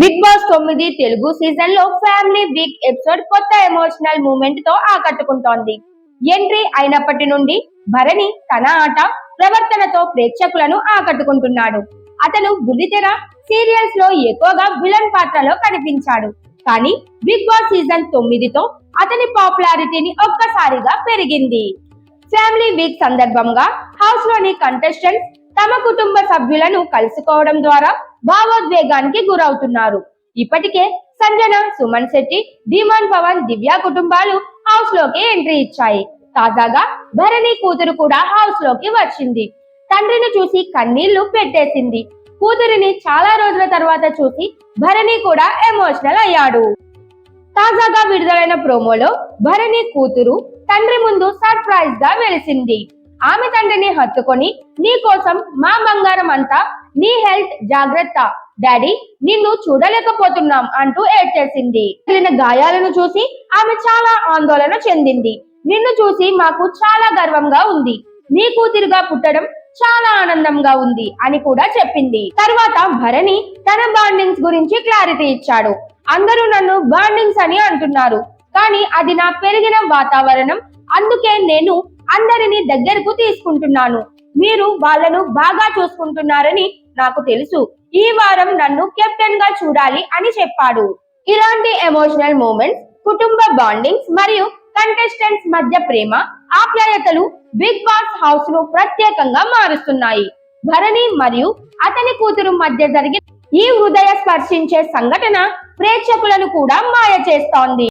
Big Boss తొమ్మిది తెలుగు సీజన్లో family week episode కొత్త ఎమోషనల్ మూమెంట్తో ఆకట్టుకుంటోంది. ఎంట్రీ అయినప్పటి నుండి భరణి తన ఆట ప్రవర్తనతో ప్రేక్షకులను ఆకట్టుకుంటున్నాడు. అతను బుల్లితెర సీరియల్స్లో ఎక్కువగా విలన్ పాత్రలో కనిపించాడు. కానీ బిగ్ బాస్ సీజన్ తొమ్మిదితో అతని పాపులారిటీని ఒక్కసారిగా పెరిగింది. ఫ్యామిలీ వీక్ సందర్భంగా హౌస్లోని కంటెస్టెంట్స్ తమ కుటుంబ సభ్యులను కలుసుకోవడం ద్వారా భావోద్వేగానికి గురవుతున్నారు. ఇప్పటికే సంజన సుమన్ శెట్టి ధీమాన్ పవన్ దివ్య కుటుంబాలు హౌస్లోకి ఎంట్రీ ఇచ్చాయి. తాజాగా భరణి కూతురు కూడా హౌస్లోకి వచ్చింది. తండ్రిని చూసి కన్నీళ్ళు పెట్టేసింది. కూతురిని చాలా రోజుల తర్వాత చూసి భరణి కూడా ఎమోషనల్ అయ్యాడు. తాజాగా విడుదలైన ప్రోమోలో భరణి కూతురు తండ్రి ముందు సర్ప్రైజ్గా వెలిసింది. ఆమె తండ్రిని హత్తుకొని నీ కోసం మా బంగారం అంతా నీ హెల్త్ జాగ్రత్త. డాడీ నిన్ను చూడలేకపోతున్నాం అంటూ ఏడ్చేసింది. తగిలిన గాయాలను చూసి ఆమె చాలా ఆందోళన చెందింది. నిన్ను చూసి మాకు చాలా గర్వంగా ఉంది. నీ కూతురుగా పుట్టడం చాలా ఆనందంగా ఉంది అని కూడా చెప్పింది. తర్వాత భరణి తన బాండింగ్స్ గురించి క్లారిటీ ఇచ్చాడు. అందరూ నన్ను బాండింగ్స్ అని అంటున్నారు కానీ అది నా పెరిగిన వాతావరణం. అందుకే నేను అందరినీ దగ్గరకు తీసుకుంటున్నాను. మీరు వాళ్ళను బాగా చూసుకుంటున్నారని నాకు తెలుసు. ఈ వారం నన్ను కెప్టెన్గా చూడాలి అని చెప్పాడు. ఇలాంటి ఎమోషనల్ మూమెంట్స్ కుటుంబ బాండింగ్స్ మరియు కంటెస్టెంట్స్ మధ్య ప్రేమ ఆప్యాయతలు బిగ్ బాస్ హౌస్ను ప్రత్యేకంగా మారుస్తున్నాయి. భరణి మరియు అతని కూతురు మధ్య జరిగిన ఈ హృదయ స్పర్శించే సంఘటన ప్రేక్షకులను కూడా మాయ చేస్తోంది.